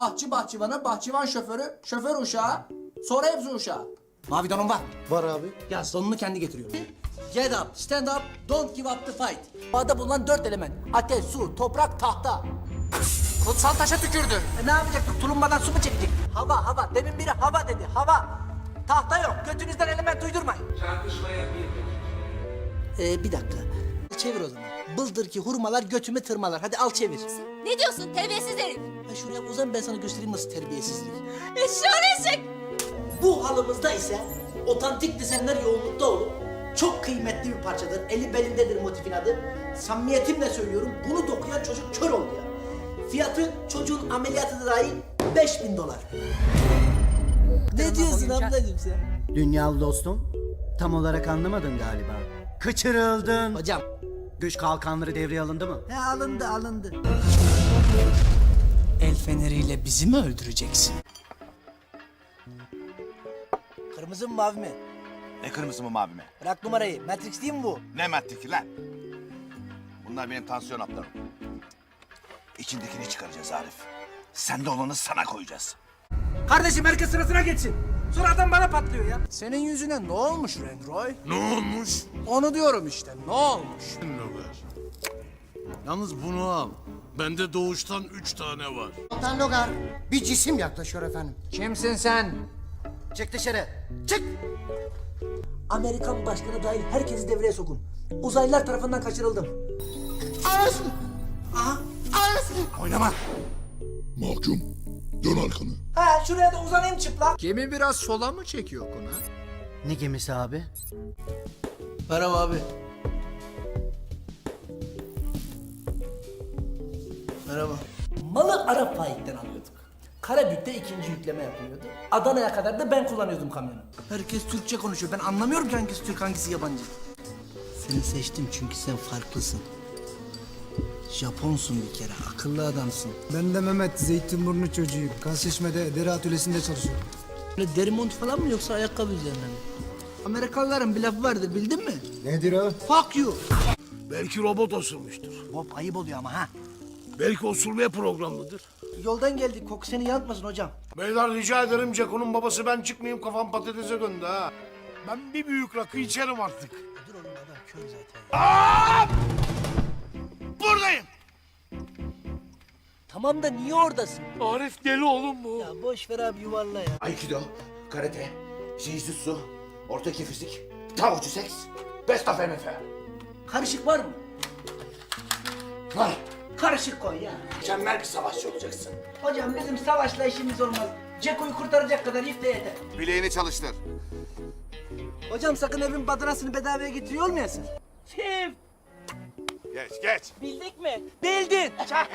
Bahçı bahçıvanı, bahçıvan şoförü, şoför uşağı, sonra hepsi uşağı. Mavi donun var. Var abi. Ya sonunu kendi getiriyor. Get up, stand up, don't give up the fight. Doğada bulunan dört element. Ateş, su, toprak, tahta. Kutsal taşa tükürdü. E ne yapacaktık? Tulumbadan su mu çekecek? Hava, hava. Demin biri hava dedi. Hava. Tahta yok. Götünüzden element uydurmayın. Çarpışmaya bir Ee, bir dakika. Çevir o zaman. Bıldır ki hurmalar götüme tırmalar. Hadi al çevir. Ne diyorsun terbiyesiz herif? Şuraya uzan ben sana göstereyim nasıl terbiyesizlik. Eşşoğlu eşek. Bu halımızda ise otantik desenler yoğunlukta olup çok kıymetli bir parçadır. Eli belindedir motifin adı. Samimiyetimle söylüyorum bunu dokuyan çocuk kör oldu ya. Fiyatı çocuğun ameliyatı da dahil 5000 dolar. Ne diyorsun ablacığım sen? Dünyalı dostum, tam olarak anlamadın galiba. Kaçırıldın. Hocam. Güç kalkanları devreye alındı mı? He alındı alındı. El feneriyle bizi mi öldüreceksin? Kırmızı mı mavi mi? Ne kırmızı mı mavi mi? Bırak numarayı. Matrix değil mi bu? Ne matriki lan? Bunlar benim tansiyon haplarım. İçindekini çıkaracağız Arif. Sende olanı sana koyacağız. Kardeşim herkes sırasına geçsin. Sonra adam bana patlıyor ya. Senin yüzüne ne olmuş Rendroy? Ne olmuş? Onu diyorum işte. Ne olmuş? Logar. Yalnız bunu al. Bende doğuştan üç tane var. Kaptan Logar bir cisim yaklaşıyor efendim. Kimsin sen? Çık dışarı. Çık. Amerikan başkanı dahil herkesi devreye sokun. Uzaylılar tarafından kaçırıldım. Anasını! Aha. Anasını! Oynama. Mahkum. Dön arkanı. Ha şuraya da uzanayım çıplak. Gemi biraz sola mı çekiyor kona? Ne gemisi abi? Merhaba abi. Merhaba. Malı Arap Faik'ten alıyorduk. Karabük'te ikinci yükleme yapılıyordu. Adana'ya kadar da ben kullanıyordum kamyonu. Herkes Türkçe konuşuyor. Ben anlamıyorum ki hangisi Türk hangisi yabancı. Seni seçtim çünkü sen farklısın. Japonsun bir kere, akıllı adamsın. Ben de Mehmet, Zeytinburnu çocuğuyum. Kasışme'de deri atölyesinde çalışıyorum. Böyle deri mont falan mı yoksa ayakkabı üzerinden mi? Amerikalıların bir lafı vardır bildin mi? Nedir o? Fuck you. Belki robot osurmuştur. Hop ayıp oluyor ama ha. Belki osurmaya programlıdır. Yoldan geldik koku seni yanıltmasın hocam. Beyler rica ederim Ceko'nun babası ben çıkmayayım kafam patatese döndü ha. Ben bir büyük rakı içerim artık. Dur oğlum adam kör zaten. Buradayım. Tamam da niye oradasın? Arif deli oğlum bu. Ya boş ver abi yuvarla ya. Aikido, karate, jiu-jitsu, ortaki fizik, tavucu seks, best of MF. Karışık var mı? Var. Karışık koy ya. Mükemmel bir savaşçı olacaksın. Hocam bizim savaşla işimiz olmaz. Ceko'yu kurtaracak kadar ifte yeter. Bileğini çalıştır. Hocam sakın evin badanasını bedavaya getiriyor olmayasın. Fif. Geç geç. Bildik mi? Bildin. Çak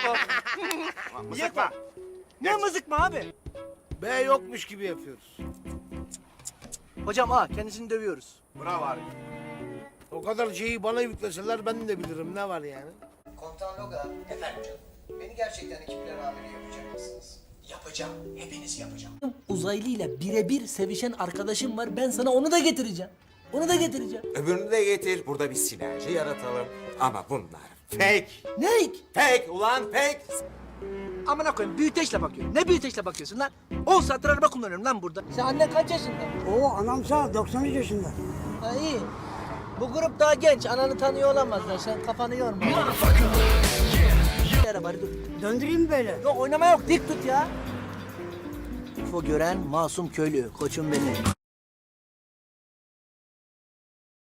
Mızıkma. Ne mızık mı abi? B yokmuş gibi yapıyoruz. Hocam a kendisini dövüyoruz. Bravo Arif. O kadar şeyi bana yükleseler ben de bilirim ne var yani. Komutan Logar. Efendim canım. Beni gerçekten ekipler amiri yapacak mısınız? Yapacağım. Hepiniz yapacağım. Uzaylıyla birebir sevişen arkadaşım var. Ben sana onu da getireceğim. Onu da getireceğim. Öbürünü de getir. Burada bir sinerji yaratalım. Ama bunlar fake. Ne? Fake ulan fake. Amına koyayım büyüteçle bakıyorum. Ne büyüteçle bakıyorsun lan? 10 saattir araba kullanıyorum lan burada. Sen annen kaç yaşında? Oo anam sağ ol, 93 yaşında. Ha iyi. Bu grup daha genç. Ananı tanıyor olamazlar. Sen kafanı yorma. Yere bari dur. Döndüreyim mi böyle? Yok oynama yok. Dik tut ya. UFO gören masum köylü. Koçum benim.